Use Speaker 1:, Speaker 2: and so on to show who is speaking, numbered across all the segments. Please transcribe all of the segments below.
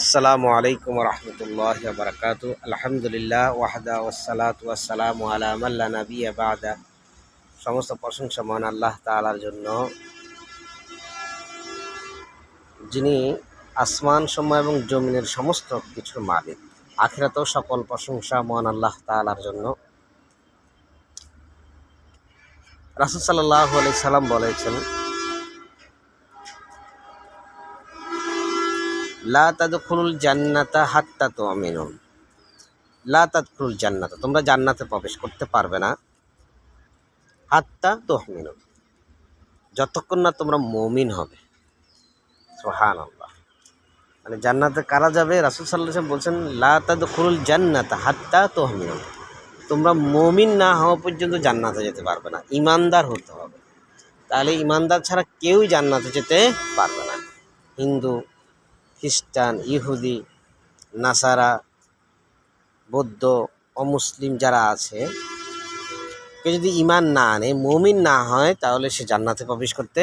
Speaker 1: আসসালামু আলাইকুম রহমতুল্লাহ বারকাত আলহামদুলিল্লাহ, ওয়াহদা ওসালাত ওয়াসালাম আলামাল্লা নবী আবাদা সমস্ত প্রশংসা মহান আল্লাহ তালার জন্য। যিনি আসমান সময় এবং জমিনের সমস্ত কিছুর মালিক। আখিরাতেও সকল প্রশংসা মহান আল্লাহ তালার জন্য। রাসুল সাল্লাহ আলাই সাল্লাম বলেছেন লা জান্নাতা হাত্তা তো আমিনুন লা জান্নাতা, তোমরা জান্নাতে প্রবেশ করতে পারবে না। হাত্তা তো আমিনুন যতক্ষণ না তোমরা মমিন হবে। সোহান মানে জান্নাতে কারা যাবে? রাসুল সাল্লাহ বলছেন, লা তাদখুলুল জান্নাতা হাত্তা তো আমিনুন তোমরা মমিন না হওয়া পর্যন্ত জান্নাতে যেতে পারবে না, ইমানদার হতে হবে। তাহলে ইমানদার ছাড়া কেউই জান্নাতে যেতে পারবে না। হিন্দু খ্রিস্টান, ইহুদি, নাসারা, বৌদ্ধ অমুসলিম যারা আছে কে যদি ইমান না আনে, মমিন না হয়, তাহলে সে জান্নাতে প্রবেশ করতে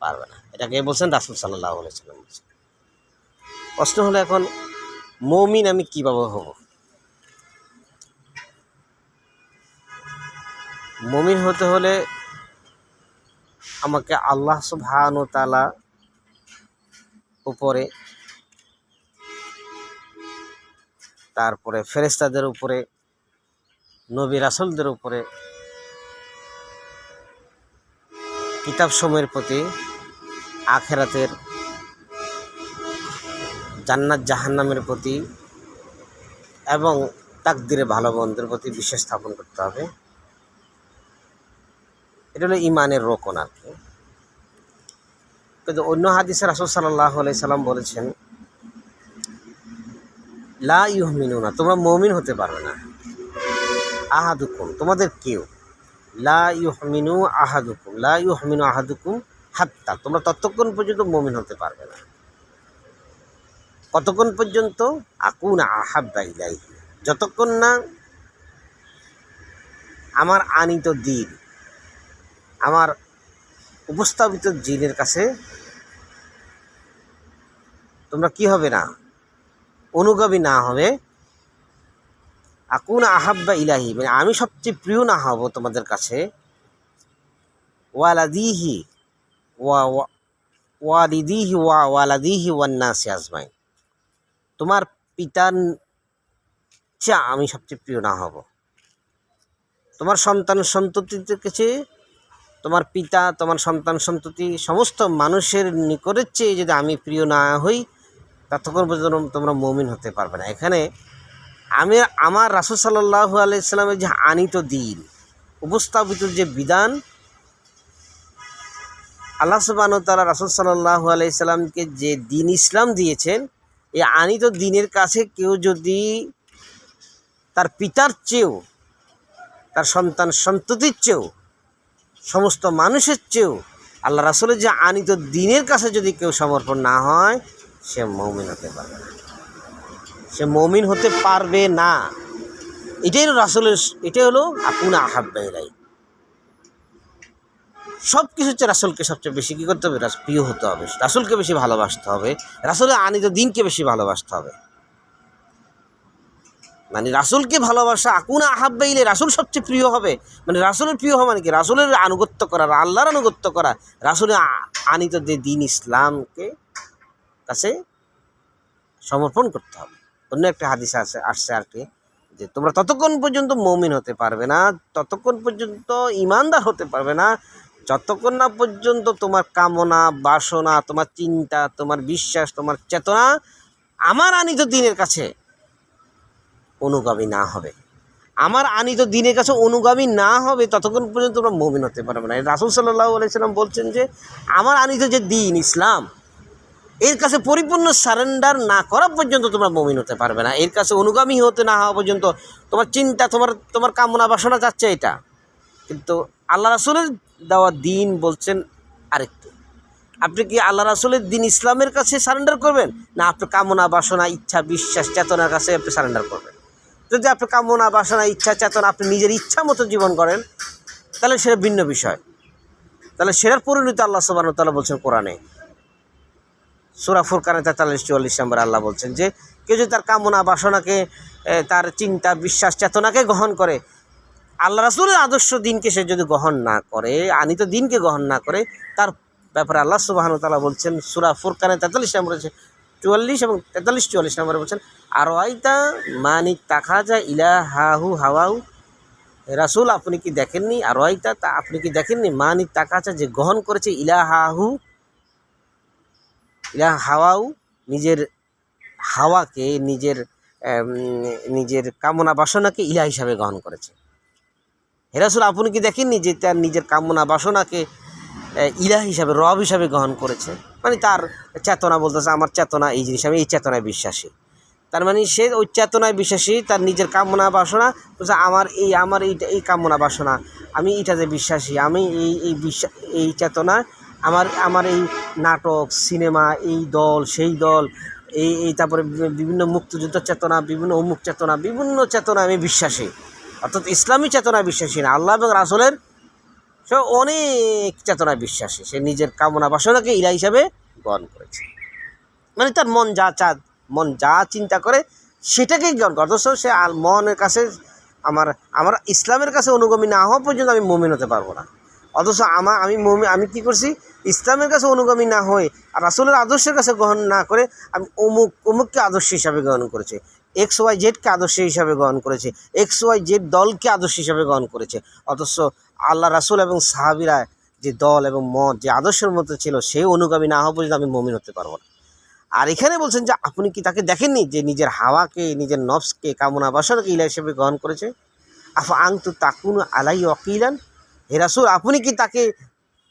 Speaker 1: পারবে না। এটাকে বলছেন? রাসুল সাল্লাহ বলছেন। প্রশ্ন হলো এখন, মমিন আমি কীভাবে হব? মমিন হতে হলে আমাকে আল্লাহ সুবহান তালা উপরে তারপরে ফেরেস্তাদের উপরে, নবী রাসুলদের উপরে, কিতাব সময়ের প্রতি আখেরাতের জান্নাত জাহান্নামের প্রতি এবং তাকদিরে ভালো বন্ধের প্রতি বিশ্বাস স্থাপন করতে হবে। এটা হলো ইমানের রোকন আর কি। কিন্তু অন্য হাদিসে রাসুল সাল্লাহ আলাই সাল্লাম বলেছেন লা ইহমিনুনা তোমরা মমিন হতে পারবে না। আহাদুকুম, তোমাদের কেউ। লা ইহমিনু আহাদুকুম, লা ইহমিনু আহাদুকুম হাত্তা, তোমরা ততক্ষণ পর্যন্ত মমিন হতে পারবে না। কতক্ষণ পর্যন্ত? আকুন আহাব্বা ইলাইহি, যতক্ষণ না আমার আনিত দিন, আমার উপস্থাপিত জিনের কাছে তোমরা কি হবে না? অনুগামী না হবে। আকুন আহাব্বা ইলাহি মানে আমি সবচেয়ে প্রিয় না হব তোমাদের কাছে। ওয়ালাদিহি ওয়া ওয়ালিদিহি ওয়া ওয়ালাদিহি ওয়ান্নাসি আজমাইন। তোমার পিতার চা আমি সবচেয়ে প্রিয় না হব। তোমার সন্তান সন্ততিদের কাছে, তোমার পিতা, তোমার সন্তান সন্ততি, সমস্ত মানুষের নিকটের চেয়ে যদি আমি প্রিয় না হই ততক্ষণ পর্যন্ত তোমরা মমিন হতে পারবে না। এখানে আমি, আমার রাসুল সাল্লাহ আলাইসাল্লামের যে আনিত দিন, উপস্থাপিত যে বিধান, আল্লাহ সুবাহ তালা রাসুল সাল্লাহ আলাইসাল্লামকে যে দিন ইসলাম দিয়েছেন, এই আনিত দিনের কাছে কেউ যদি তার পিতার চেয়েও, তার সন্তান সন্ততির চেয়েও, সমস্ত মানুষের চেয়েও, আল্লাহ রাসুলের যে আনিত দিনের কাছে যদি কেউ সমর্পণ না হয় সে মমিন হতে পারবে না। সে মমিন হতে পারবে না। এটাই হলো রাসুলের এটাই হলো আপুনা আহাব্বাই সব কিছু হচ্ছে রাসুলকে সবচেয়ে বেশি কী করতে হবে? প্রিয় হতে হবে। রাসুলকে বেশি ভালোবাসতে হবে। রাসুলের আনিত দিনকে বেশি ভালোবাসতে হবে। মানে রাসুলকে ভালোবাসা, আকুনা আহাব্বাইলে রাসুল সবচেয়ে প্রিয় হবে। মানে রাসুলের প্রিয় হওয়া মানে কি? রাসুলের আনুগত্য করা, আল্লাহর আনুগত্য করা। রাসুলের আনিত যে দিন ইসলামকে কাছে সমর্পণ করতে হবে। অন্য একটা হাদিস আছে, আসছে আর কি, যে তোমরা ততক্ষণ পর্যন্ত মমিন হতে পারবে না, ততক্ষণ পর্যন্ত ইমানদার হতে পারবে না, যতক্ষণ না পর্যন্ত তোমার কামনা, বাসনা, তোমার চিন্তা, তোমার বিশ্বাস, তোমার চেতনা আমার আনিত দিনের কাছে অনুগামী না হবে। আমার আনিত দিনের কাছে অনুগামী না হবে, ততক্ষণ পর্যন্ত তোমরা মমিন হতে পারবে না। রাসুল সাল্লাহ আলাইসাল্লাম বলছেন যে, আমার আনিত যে দিন, ইসলাম এর কাছে পরিপূর্ণ সারেন্ডার না করা পর্যন্ত তোমরা মমিন হতে পারবে না। এর কাছে অনুগামী হতে না হওয়া পর্যন্ত তোমার চিন্তা, তোমার তোমার কামনা বাসনা যাচ্ছে এটা। কিন্তু আল্লাহ রাসুলের দেওয়া দিন বলছেন আরেকটু। আপনি কি আল্লাহ রাসুলের দিন ইসলামের কাছে সারেন্ডার করবেন? না, আপনার কামনা বাসনা, ইচ্ছা, বিশ্বাস, চেতনার কাছে আপনি সারেন্ডার করবেন। যদি আপনি কামনা, বাসনা, ইচ্ছা, চেতনা আপনি নিজের ইচ্ছা মতো জীবন করেন, তাহলে সেটা ভিন্ন বিষয়। তাহলে সেটার পরিণতি আল্লাহ সুবাহ তালা বলছেন কোরআনে। সুরা ফুরকানে তেতাল্লিশ, চুয়াল্লিশ নম্বর আল্লাহ বলছেন যে, কেউ যদি তার কামনা, বাসনাকে তার চিন্তা, বিশ্বাস, চেতনাকে গ্রহণ করে, আল্লাহ রাসুলের আদর্শ দিনকে সে যদি গ্রহণ না করে, আনিত দিনকে গ্রহণ না করে, তার ব্যাপারে আল্লাহ সুবাহানু তালা বলছেন, সুরা ফুরকানে তেতাল্লিশ নম্বর বলছে চুয়াল্লিশ এবং তেতাল্লিশ, চুয়াল্লিশ নম্বরে বলছেন আর আইতা মানিক তাকা যা ইলা হাহু হাওয়াউ রাসুল আপনি কি দেখেননি? আর আইতা তা আপনি কি দেখেননি? মানিক তাকাচা যে গ্রহণ করেছে ইলা হাহু হাওয়াও নিজের হাওয়াকে নিজের নিজের কামনা বাসনাকে ইলা হিসাবে গ্রহণ করেছে। হেরাসুল, আপনি কি দেখেননি যে তার নিজের কামনা বাসনাকে ইলা হিসাবে, রব হিসাবে গ্রহণ করেছে? মানে তার চেতনা বলতেছে, আমার চেতনা এই জিনিস, আমি এই চেতনায় বিশ্বাসী। তার মানে সে ওই চেতনায় বিশ্বাসী, তার নিজের কামনা বাসনা, বলছে, আমার এই, আমার এইটা, এই কামনা বাসনা, আমি এইটাতে বিশ্বাসী, আমি এই এই বিশ্বাস, এই চেতনা আমার আমার এই নাটক, সিনেমা, এই দল, সেই দল, এই এই তারপরে বিভিন্ন মুক্তিযুদ্ধ চেতনা, বিভিন্ন অমুক চেতনা, বিভিন্ন চেতনা আমি বিশ্বাসী। অর্থাৎ ইসলামী চেতনায় বিশ্বাসী না, আল্লাহ এবং রাসুলের সে অনেক চেতনায় বিশ্বাসী। সে নিজের কামনা বাসনাকে ইলা হিসাবে গ্রহণ করেছে। মানে তার মন যা চা, মন যা চিন্তা করে সেটাকেই গ্রহণ করে। অথচ সে মনের কাছে আমার আমার ইসলামের কাছে অনুগামী না হওয়া পর্যন্ত আমি মমিন হতে পারব না। অথচ আমার আমি মমি আমি কি করছি? ইসলামের কাছে অনুগামী না হয়ে আর রাসুলের আদর্শের কাছে গ্রহণ না করে আমি অমুক অমুককে আদর্শ হিসাবে গ্রহণ করেছে। এক্স ওয়াই জেডকে আদর্শ হিসাবে গ্রহণ করেছে। এক্স ওয়াই জেড দলকে আদর্শ হিসাবে গ্রহণ করেছে। অথচ আল্লাহ রাসুল এবং সাহাবিরা যে দল এবং মত যে আদর্শের মধ্যে ছিল সেই অনুগামী না হওয়া পর্যন্ত আমি মমিন হতে পারব না। আর এখানে বলছেন যে, আপনি কি তাকে দেখেননি যে নিজের হাওয়াকে, নিজের নফসকে, কামনা বাসনকে ইলা হিসেবে গ্রহণ করেছে? আফা আং তু তাকুন আলাই অকিলান হে রাসুল, আপনি কি তাকে,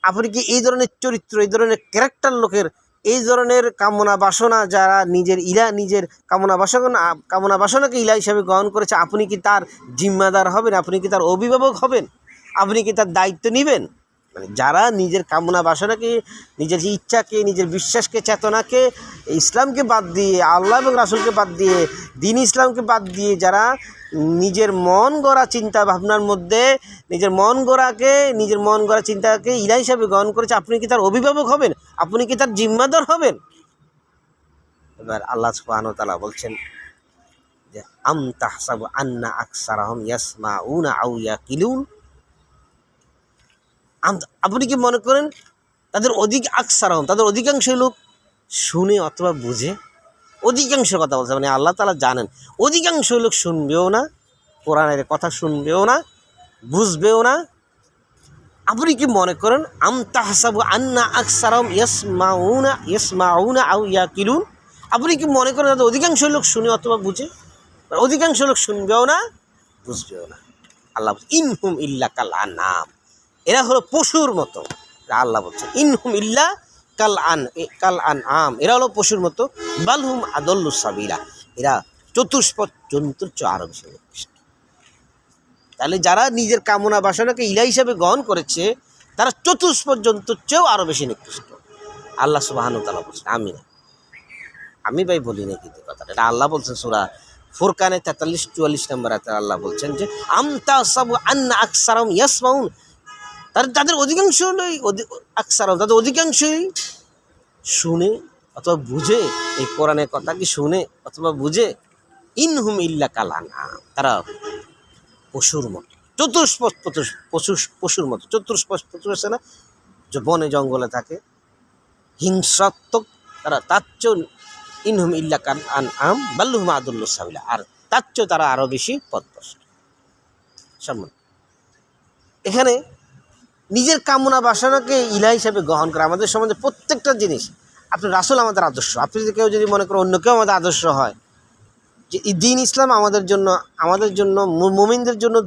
Speaker 1: আপনি কি এই ধরনের চরিত্র, এই ধরনের ক্যারেক্টার লোকের, এই ধরনের কামনা বাসনা যারা নিজের ইলা, নিজের কামনা বাসনা, কামনা বাসনাকে ইলা হিসাবে গ্রহণ করেছে, আপনি কি তার জিম্মাদার হবেন? আপনি কি তার অভিভাবক হবেন? আপনি কি তার দায়িত্ব নেবেন? মানে যারা নিজের কামনা বাসনাকে, নিজের যে ইচ্ছাকে, নিজের বিশ্বাসকে, চেতনাকে ইসলামকে বাদ দিয়ে, আল্লাহ এবং রাসুলকে বাদ দিয়ে, দিন ইসলামকে বাদ দিয়ে যারা নিজের মন গড়া চিন্তা ভাবনার মধ্যে, নিজের মন গড়াকে, নিজের মন গড়া চিন্তাকে ইলা হিসাবে গ্রহণ করেছে, আপনি কি তার অভিভাবক হবেন? আপনি কি তার জিম্মাদার হবেন? এবার আল্লাহ সুবহান তালা বলছেন যে, আম তাহসাবু আন্না আকসারাহম ইয়াসমা উনা আউ ইয়াকিলুন। আম- আপনি কি মনে করেন তাদের অধিক আকসারহম তাদের অধিকাংশ লোক শুনে অথবা বুঝে? অধিকাংশ কথা বলছে মানে আল্লাহ তালা জানেন। অধিকাংশ লোক শুনবেও না, কোরআনের কথা শুনবেও না, বুঝবেও না। আপনি কি মনে করেন, আম তাহসাবু আন্না আকসারহম ইয়াসমাউনা ইয়াসমাউনা আউ ইয়াকিলুন? আপনি কি মনে করেন তাদের অধিকাংশ লোক শুনে অথবা বুঝে? অধিকাংশ লোক শুনবেও না, বুঝবেও না। আল্লাহ ইনহুম ইল্লা কাল আনাম। এরা হলো পশুর মতো। আল্লাহ বলছে, ইনহুম ইল্লা কাল আন কাল আন আম। এরা হলো পশুর মতো। বালহুম আদল্লু সাবিলা। এরা চতুষ্পদ জন্তুর চেয়ে আরও বেশি তাহলে যারা নিজের কামনা বাসনাকে ইলা হিসাবে গ্রহণ করেছে, তারা চতুষ্পদ জন্তুর চেয়েও আরও বেশি নিকৃষ্ট আল্লাহ সুবাহানু তালা বলছে আমি না আমি ভাই বলি না কিন্তু কথাটা, এটা আল্লাহ বলছেন সুরা ফুরকানে তেতাল্লিশ চুয়াল্লিশ নম্বর আল্লাহ বলছেন যে আমতা সাবু আন্না আকসারম ইয়াসমাউন। তার তাদের অধিকাংশ হলোই আকসার তাদের অধিকাংশই শুনে অথবা বুঝে এই কোরআনের কথা কি শুনে অথবা বুঝে, ইনহুম ইল্লা কালানা, তারা পশুর মতো চতুষ্পদ পশু পশু পশুর মতো চতুষ্পদ পশু আছে না, যে বনে জঙ্গলে থাকে হিংসাত্মক তারা তার চেয়েও ইনহুম ইল্লা কান আন আম বাল্লুহুম আদুল্লু সাবিলা, আর তার চেয়েও তারা আরও বেশি পদভ্রষ্ট সম্মান। এখানে নিজের কামনা বাসনাকে ইলা হিসাবে গ্রহণ করা আমাদের সমাজে প্রত্যেকটা জিনিস। আপনি রাসুল আমাদের আদর্শ। আপনি যদি কেউ যদি মনে করেন অন্য কেউ আমাদের আদর্শ হয়, যে দিন ইসলাম আমাদের জন্য আমাদের জন্য মুমিনদের জন্য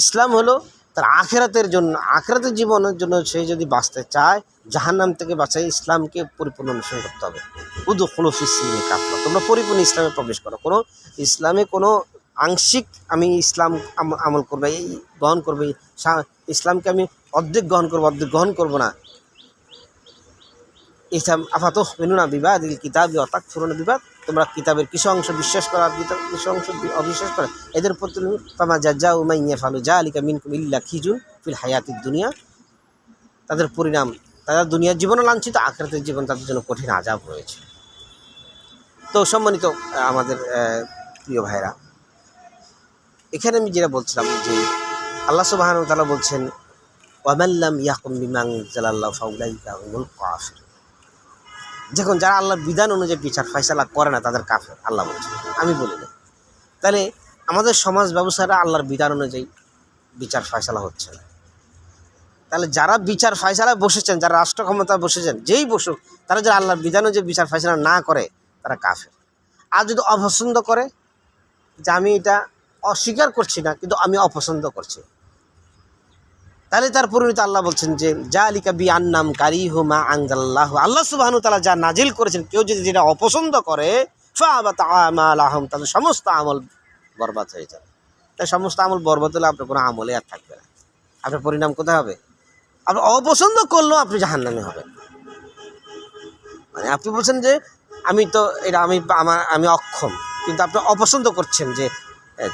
Speaker 1: ইসলাম হলো, তার আখেরাতের জন্য, আখেরাতের জীবনের জন্য সে যদি বাঁচতে চায়, জাহান্নাম থেকে বাঁচাই ইসলামকে পরিপূর্ণ অনুসরণ করতে হবে। উদু খুলুফ ইসলামে কাপড় তোমরা পরিপূর্ণ ইসলামে প্রবেশ করো। কোনো ইসলামে কোনো আংশিক আমি ইসলাম আমল করব, এই গ্রহণ করবে ইসলামকে আমি অর্ধেক গ্রহণ করব, অর্ধেক গ্রহণ করব না। ইসলাম আফাত মেনুনা বিবাদ কিতাব অর্থাৎ ফুরনো বিবাদ। তোমরা কিতাবের কিছু অংশ বিশ্বাস করো আর কিছু অংশ অবিশ্বাস করো। এদের প্রতি তামা জাজা উমাইয়া ফালু যা আলিকা মিনকুম ইল্লা খিজুন ফিল হায়াতির দুনিয়া। তাদের পরিণাম তাদের দুনিয়ার জীবনও লাঞ্ছিত, আখরাতের জীবন তাদের জন্য কঠিন আজাব রয়েছে। তো সম্মানিত আমাদের প্রিয় ভাইরা এখানে আমি যেটা বলছিলাম যে আল্লাহ সুবাহান তালা বলছেন যখন যারা আল্লাহর বিধান অনুযায়ী বিচার, ফয়সালা করে না, তাদের কাফের, আল্লাহ বলছেন আমি বলি না। তাহলে আমাদের সমাজ ব্যবস্থাটা আল্লাহর বিধান অনুযায়ী বিচার, ফয়সালা হচ্ছে না। তাহলে যারা বিচার ফয়সালা বসেছেন, যারা রাষ্ট্র ক্ষমতা বসেছেন, যেই বসুক, তারা যারা আল্লাহর বিধান অনুযায়ী বিচার, ফয়সালা না করে, তারা কাফের। আর যদি অপছন্দ করে, যে আমি এটা অস্বীকার করছি না, কিন্তু আমি অপছন্দ করছি তাহলে তার পরিণতি আল্লাহ বলছেন যে যা আলিকা বি আন্নাম কারি হুমা আংজাল্লাহ আল্লাহ সুবাহানু তালা যা নাজিল করেছেন, কেউ যদি যেটা অপছন্দ করে আহম তাদের সমস্ত আমল বরবাদ হয়ে যাবে। তাই সমস্ত আমল বরবাদ হলে আপনার কোনো আমলে আর থাকবে না। আপনার পরিণাম কোথায় হবে? আপনি অপছন্দ করলেও আপনি জাহান্নামে হবেন। মানে আপনি বলছেন যে, আমি তো, এটা আমি, আমার, আমি অক্ষম। কিন্তু আপনি অপছন্দ করছেন যে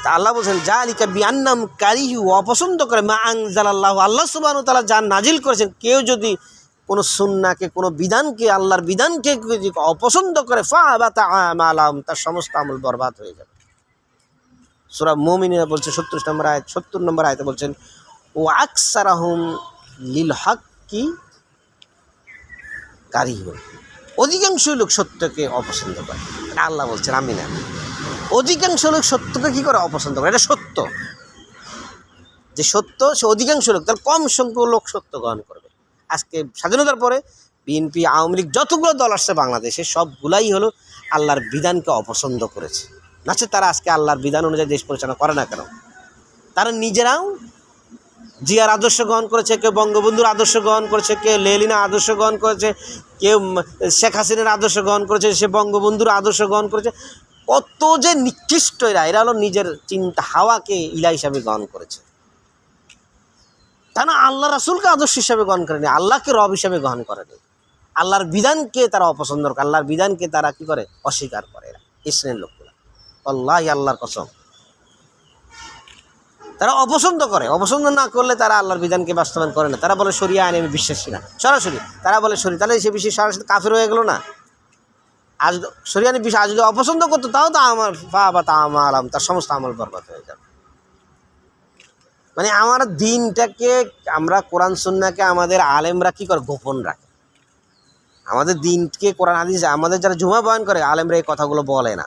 Speaker 1: তা আল্লাহ বলছেন যা আলিকা বিয়ান্নাম কারিহু অপছন্দ করে, মা আং জালাল্লাহ আল্লাহ সুবাহ তালা যা নাজিল করেছেন, কেউ যদি কোনো সুন্নাকে কোনো বিধানকে, আল্লাহর বিধানকে যদি অপছন্দ করে, ফা বা তা আলাম তার সমস্ত আমল বরবাদ হয়ে যাবে। সুরা মমিনা বলছে সত্তর নম্বর আয়াত, সত্তর নম্বর আয়তে বলছেন, ও আকসারাহুম লিল হক কি কারিহুন। অধিকাংশই লোক সত্যকে অপছন্দ করে। আল্লাহ বলছেন আমি অধিকাংশ লোক সত্যকে কী করে অপছন্দ করে? এটা সত্য। যে সত্য, সে অধিকাংশ লোক, তার কম সংখ্যক লোক সত্য গ্রহণ করবে। আজকে স্বাধীনতার পরে বিএনপি, আওয়ামী লীগ যতগুলো দল আসছে বাংলাদেশে, সবগুলাই হলো আল্লাহর বিধানকে অপছন্দ করেছে। নাচে তারা আজকে আল্লাহর বিধান অনুযায়ী দেশ পরিচালনা করে না কেন? তারা নিজেরাও জিয়ার আদর্শ গ্রহণ করেছে, কেউ বঙ্গবন্ধুর আদর্শ গ্রহণ করেছে, কেউ লেলিনা আদর্শ গ্রহণ করেছে, কেউ শেখ হাসিনার আদর্শ গ্রহণ করেছে, সে বঙ্গবন্ধুর আদর্শ গ্রহণ করেছে। কত যে নিকৃষ্ট এরা এরা হলো নিজের চিন্তা, হাওয়াকে ইলা হিসাবে গ্রহণ করেছে। তা না আল্লাহ রাসুলকে আদর্শ হিসাবে গ্রহণ করেনি, আল্লাহকে রব হিসাবে গ্রহণ করেনি। আল্লাহর বিধানকে তারা অপছন্দ করে, আল্লাহর বিধানকে তারা কি করে? অস্বীকার করে এরা শ্রেণির লোকগুলা। আল্লাহ আল্লাহর কসম। তারা অপছন্দ করে, অপছন্দ না করলে তারা আল্লাহর বিধানকে বাস্তবায়ন করে না। তারা বলে সরিয়া আইনে, আমি বিশ্বাসী না। সরাসরি, তারা বলে সরি তাহলে সে বিষয়ে সরাসরি কাফের হয়ে গেলো না। আজ সরিয়ানি বিষয় আজ যদি অপছন্দ করতো, তাও তো আমার বা বা তা আমার তার সমস্ত আমল বরবাদ হয়ে যাবে। মানে আমার দিনটাকে আমরা কোরআন সুন্নাকে আমাদের আলেমরা কি করে? গোপন রাখে। আমাদের দিনকে কোরআন, হাদিস আমাদের যারা জুমা বয়ন করে, আলেমরা এই কথাগুলো বলে না।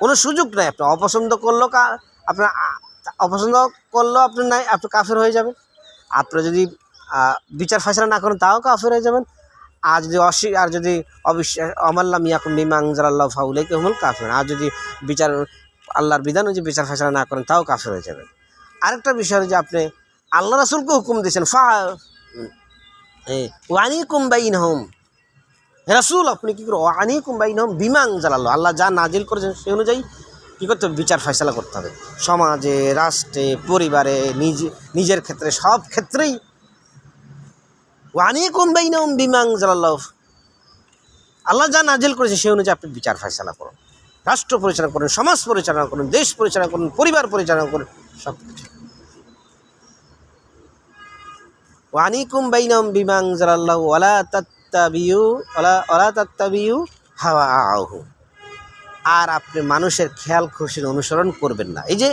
Speaker 1: কোনো সুযোগ নাই, আপনি অপছন্দ করল আপনার অপছন্দ করলেও আপনি নাই, আপনি কাফের হয়ে যাবেন। আপনি যদি বিচার ফাইসলা না করেন, তাও কাফের হয়ে যাবেন। আর যদি অস্বী আর যদি অবিশ্বাস অমাল্লাম ইয়াকুম বিমাং জালাল্লাহ ফাউলে কেমন কাফের আর যদি বিচার আল্লাহর বিধান যদি বিচার ফাইসলা না করেন, তাও কাফের হয়ে যাবেন। আরেকটা বিষয় হলো যে আপনি আল্লাহ রাসুলকে হুকুম দিয়েছেন, ফা ওয়ানি কুম্বাইন হোম রাসুল, আপনি কী করো ওয়ানি কুম্বাইন হোম বিমাং জালাল্লাহ আল্লাহ যা নাজিল করেছেন সেই অনুযায়ী কী করতে হবে? বিচার ফয়সলা করতে হবে। সমাজে, রাষ্ট্রে, পরিবারে, নিজে নিজের ক্ষেত্রে সব ক্ষেত্রেই ওয়ানি কুম্বাইন বিমাং জালাল্লাহ আল্লাহ যা নাজিল করেছে সেই অনুযায়ী আপনি বিচার ফয়সলা করুন। রাষ্ট্র পরিচালনা করুন, সমাজ পরিচালনা করুন, দেশ পরিচালনা করুন, পরিবার পরিচালনা করুন সব কিছু ওয়ানিকুম বাইনাম বিমাং জালাল্লাহু ওয়ালা তাত্তাবিউ, ওয়ালা ওয়ালা তাত্তাবিউ হাওয়া আহু আর আপনি মানুষের খেয়াল খুশির অনুসরণ করবেন না। এই যে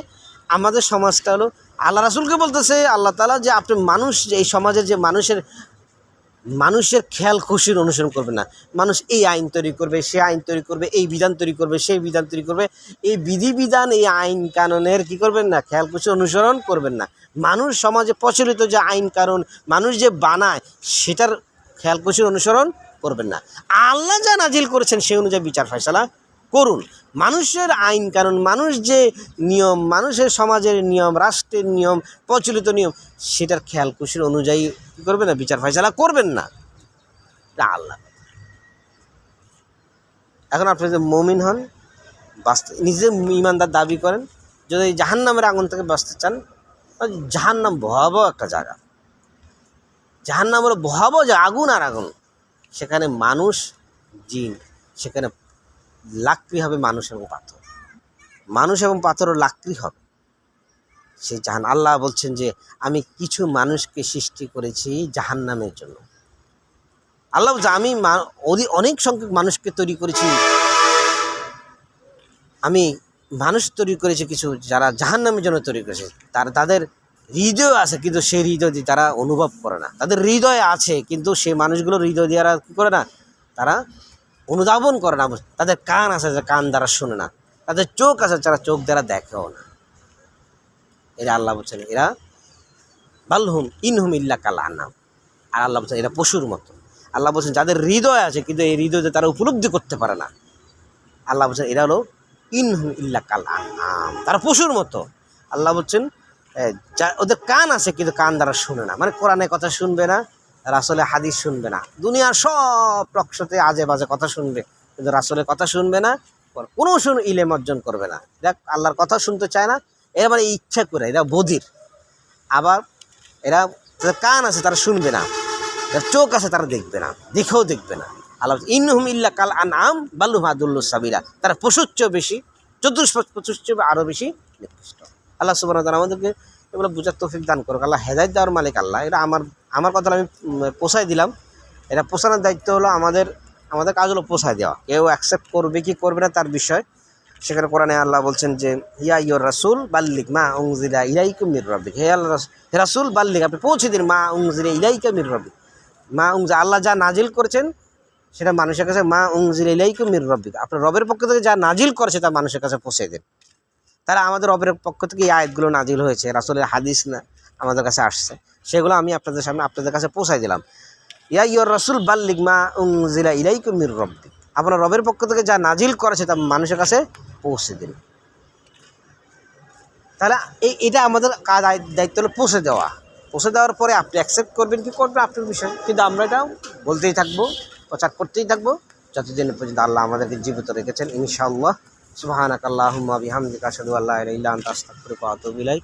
Speaker 1: আমাদের সমাজটা হলো, আল্লাহ রাসুলকে বলতেছে, আল্লাহ তালা যে আপনি মানুষ এই সমাজের যে মানুষের মানুষের খেয়াল খুশির অনুসরণ করবে না। মানুষ এই আইন তৈরি করবে, সে আইন তৈরি করবে, এই বিধান তৈরি করবে, সেই বিধান তৈরি করবে। এই বিধিবিধান, এই আইন কানুনের কি করবেন না? খেয়াল খুশি অনুসরণ করবেন না। মানুষ সমাজে প্রচলিত যে আইন কানুন, মানুষ যে বানায়, সেটার খেয়াল খুশির অনুসরণ করবেন না। আল্লাহ যা নাজিল করেছেন সেই অনুযায়ী বিচার ফয়সালা করুন। মানুষের আইন কানুন, মানুষ যে নিয়ম, মানুষের সমাজের নিয়ম, রাষ্ট্রের নিয়ম, প্রচলিত নিয়ম, সেটার খেয়াল খুশির অনুযায়ী করবেন না, বিচার ফয়সালা করবেন না। আল্লাহ। এখন আপনি যদি মমিন হন বাঁচতে নিজে ইমানদার দাবি করেন, যদি জাহান নামের আগুন থেকে বাঁচতে চান জাহান নাম ভয়াবহ একটা জায়গা। জাহান নাম হলো ভয়াবহ যে আগুন আর আগুন। সেখানে মানুষ, জিন, সেখানে লাকড়ি হবে মানুষ এবং পাথর। মানুষ এবং পাথরও লাকড়ি হবে। সেই জাহান আল্লাহ বলছেন যে, আমি কিছু মানুষকে সৃষ্টি করেছি জাহান্নামের জন্য। আল্লাহ বলছে, আমি অনেক সংখ্যক মানুষকে তৈরি করেছি। আমি মানুষ তৈরি করেছি কিছু যারা জাহান্নামের জন্য তৈরি করেছে। তার তাদের হৃদয় আছে, কিন্তু সেই হৃদয় দিয়ে তারা অনুভব করে না। তাদের হৃদয় আছে, কিন্তু সেই মানুষগুলোর হৃদয় দিয়ে কী করে না? তারা অনুধাবন করে না তাদের কান আছে যে কান দ্বারা শোনে না। তাদের চোখ আছে যারা চোখ দ্বারা দেখেও না। এরা আল্লাহ বলছেন, এরা বাল্লহুম ইনহুম ইল্লা কাল আনাম। আর আল্লাহ বলছেন, এরা পশুর মতো। আল্লাহ বলছেন, যাদের হৃদয় আছে, কিন্তু এই হৃদয়তে তারা উপলব্ধি করতে পারে না। আল্লাহ বলছেন, এরা হলো ইনহুম ইল্লা কাল আনাম। তারা পশুর মতো। আল্লাহ বলছেন যা- ওদের কান আছে, কিন্তু কান দ্বারা শুনে না। মানে কোরআনের কথা শুনবে না রাসলে হাদিস শুনবে না। দুনিয়ার সব প্রক্ষতে আজে বাজে কথা শুনবে। কিন্তু রাসলের কথা শুনবে না, কোনো শুন ইলেম অর্জন করবে না। এরা আল্লাহর কথা শুনতে চায় না, এরা মানে ইচ্ছা করে, এরা বধির। আবার এরা যাদের কান আছে, তারা শুনবে না। যাদের চোখ আছে, তারা দেখবে না, দেখেও দেখবে না। আল্লাহ ইনহুম ইল্লা কাল আন আম বাল্লু হাদুল্লু সাবিরা। তারা পশুর বেশি চতুর্শ পশুর চেয়ে আরও বেশি নিকৃষ্ট। আল্লাহ সুবাহ আমাদেরকে এগুলো বুঝার তৌফিক দান করুক। আল্লাহ হেদায়ত দেওয়ার মালিক আল্লাহ। এটা আমার আমার কথা আমি পোষায় দিলাম। এটা পোষানোর দায়িত্ব হলো আমাদের আমাদের কাজ হলো পোষায় দেওয়া। কেউ অ্যাকসেপ্ট করবে কি করবে না তার বিষয়। সেখানে কোরআনে আল্লাহ বলছেন যে, ইয়া ইয়র রাসুল বাল্লিক মা উংজিরা ইলাইকুম মির রব্বিক। হে আল্লাহ হে রাসুল বাল্লিক আপনি পৌঁছে দিন, মা উংজিরা ইলাইকা মির রব্বিক। মা উংজা আল্লাহ যা নাজিল করেছেন, সেটা মানুষের কাছে, মা উংজিরা ইলাইকুম মির রব্বিক। আপনার রবের পক্ষ থেকে যা নাজিল করেছে, তা মানুষের কাছে পৌঁছে দেন। তারা আমাদের রবের পক্ষ থেকে এই আয়াতগুলো নাজিল হয়েছে। রাসুলের হাদিস না আমাদের কাছে আসছে। সেগুলো আমি আপনাদের সামনে আপনাদের কাছে পৌঁছাই দিলাম। ইয়া ইয়র রসুল বাল্লিক মা উংজিলা ইলাইকুম মির রব্বি। আপনার রবের পক্ষ থেকে যা নাজিল করেছে তা মানুষের কাছে পৌঁছে দিন। তাহলে এই এটা আমাদের কাজ দায়িত্ব হলো পৌঁছে দেওয়া। পৌঁছে দেওয়ার পরে আপনি অ্যাকসেপ্ট করবেন কি করবেন আপনার বিষয়। কিন্তু আমরা এটাও বলতেই থাকব, প্রচার করতেই থাকব। যতদিন পর্যন্ত আল্লাহ আমাদেরকে জীবিত রেখেছেন, ইনশাআল্লাহ। সুবহানাক আল্লাহুম্মা বিহামদিকা, আশহাদু আল্লা ইলাহা ইল্লা আনতা, আস্তাগফিরুকা ওয়া আতুবু ইলাইক।